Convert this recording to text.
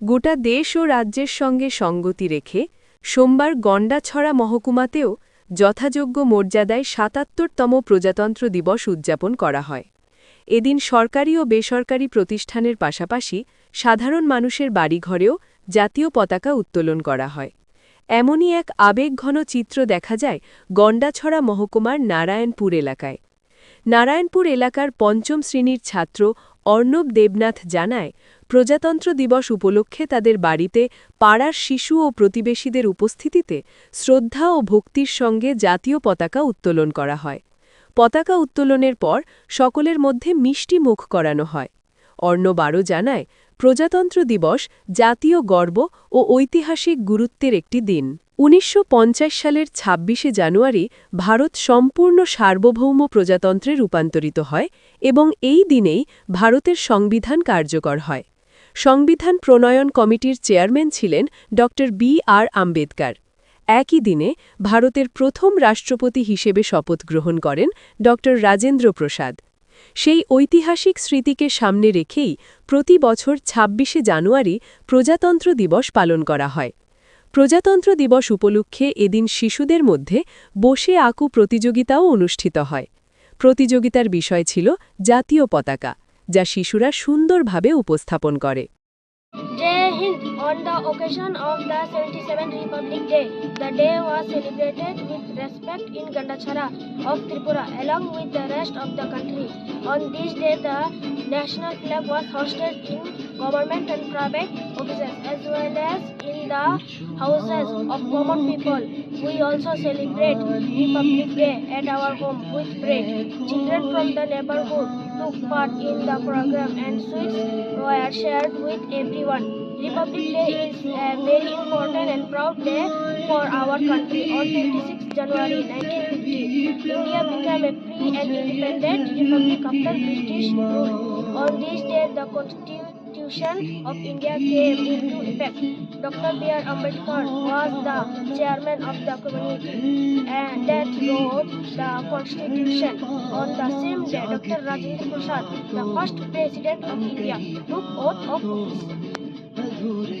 গোটা দেশ ও রাজ্যের সঙ্গে সঙ্গতি রেখে সোমবার গণ্ডাছড়া মহকুমাতেও যথাযোগ্য মর্যাদায় সাতাত্তরতম প্রজাতন্ত্র দিবস উদযাপন করা হয়। এদিন সরকারি ও বেসরকারি প্রতিষ্ঠানের পাশাপাশি সাধারণ মানুষের বাড়িঘরেও জাতীয় পতাকা উত্তোলন করা হয়। এমনই এক আবেগঘন চিত্র দেখা যায় গণ্ডাছড়া মহকুমার নারায়ণপুর এলাকায়। নারায়ণপুর এলাকার পঞ্চম শ্রেণির ছাত্র অর্ণব দেবনাথ জানায়, প্রজাতন্ত্র দিবস উপলক্ষে তাদের বাড়িতে পাড়ার শিশু ও প্রতিবেশীদের উপস্থিতিতে শ্রদ্ধা ও ভক্তির সঙ্গে জাতীয় পতাকা উত্তোলন করা হয়। পতাকা উত্তোলনের পর সকলের মধ্যে মিষ্টি মুখ করানো হয়। অর্ণব আরও জানায়, প্রজাতন্ত্র দিবস জাতীয় গর্ব ও ঐতিহাসিক গুরুত্বের একটি দিন। উনিশশো পঞ্চাশ সালের ২৬শে জানুয়ারি ভারত সম্পূর্ণ সার্বভৌম প্রজাতন্ত্রে রূপান্তরিত হয় এবং এই দিনেই ভারতের সংবিধান কার্যকর হয়। সংবিধান প্রণয়ন কমিটির চেয়ারম্যান ছিলেন ড. B R Ambedkar. একই দিনে ভারতের প্রথম রাষ্ট্রপতি হিসেবে শপথ গ্রহণ করেন ড. রাজেন্দ্র প্রসাদ। সেই ঐতিহাসিক স্মৃতিকে সামনে রেখেই প্রতি বছর ২৬শে জানুয়ারি প্রজাতন্ত্র দিবস পালন করা হয়। প্রজাতন্ত্র দিবস উপলক্ষে এদিন শিশুদের মধ্যে বসে আঁকু প্রতিযোগিতাও অনুষ্ঠিত হয়। প্রতিযোগিতার বিষয় ছিল জাতীয় পতাকা, যা শিশুরা সুন্দরভাবে উপস্থাপন করে। Jai Hind on the occasion of the 77th Republic Day. The day was celebrated with respect in Gandachara of Tripura along with the rest of the country. On this day, the national flag was hosted in government and private offices as well as in the houses of common people. We also celebrate Republic Day at our home with bread. Children from the neighborhood took part in the program and sweets were shared with everyone. Republic Day is a very important and proud day for our country. On 26 January 1950, India became a free and independent republic after British rule. On this day, the Constitution of India came into effect. Dr. B.R. Ambedkar was the chairman of the committee and that wrote the Constitution. On the same day, Dr. Rajendra Prasad, the first president of India, took oath of office.